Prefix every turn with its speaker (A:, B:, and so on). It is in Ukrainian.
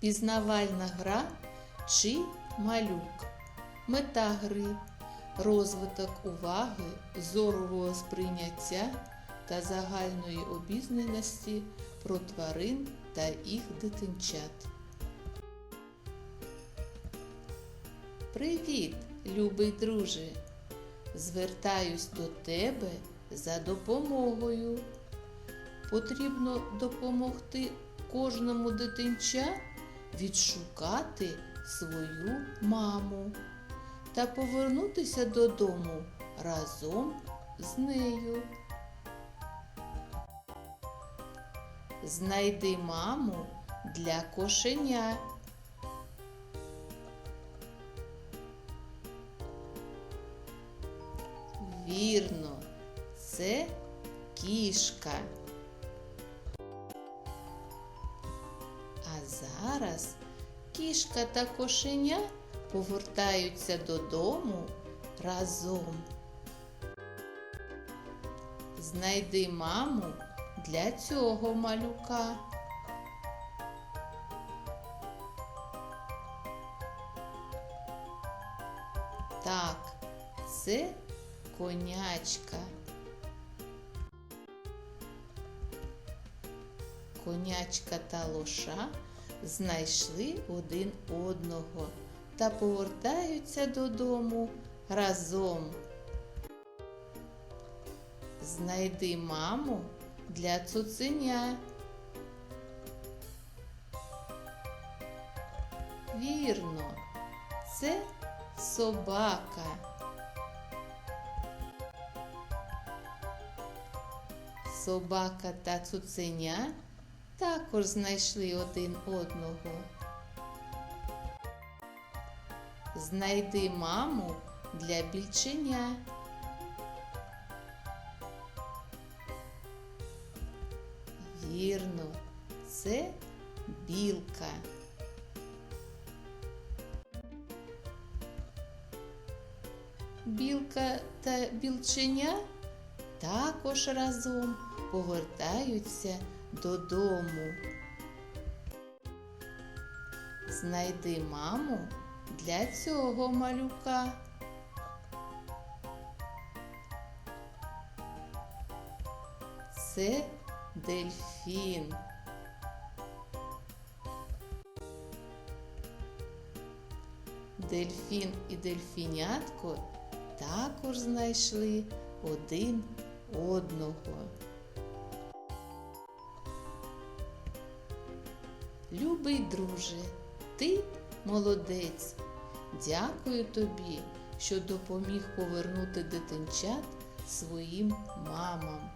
A: пізнавальна гра чи малюк. Мета гри розвиток уваги, зорового сприйняття та загальної обізнаності про тварин та їх дитинчат. Привіт, любий друже! Звертаюсь до тебе за допомогою. Потрібно допомогти кожному дитинча відшукати свою маму та повернутися додому разом з нею. Знайди маму для кошеня. Вірно, це кішка. Зараз кішка та кошеня повертаються додому разом. Знайди маму для цього малюка. Так, це конячка. Конячка та лоша знайшли один одного та повертаються додому разом. Знайди маму для цуценя. Вірно, це собака. Собака та цуценя також знайшли один одного. Знайди маму для більченя. Вірно, це білка. Білка та білченя також разом повертаються додому. Знайди маму для цього малюка. Це дельфін. Дельфін і дельфінятко також знайшли один одного. Любий друже, ти молодець. Дякую тобі, що допоміг повернути дитинчат своїм мамам.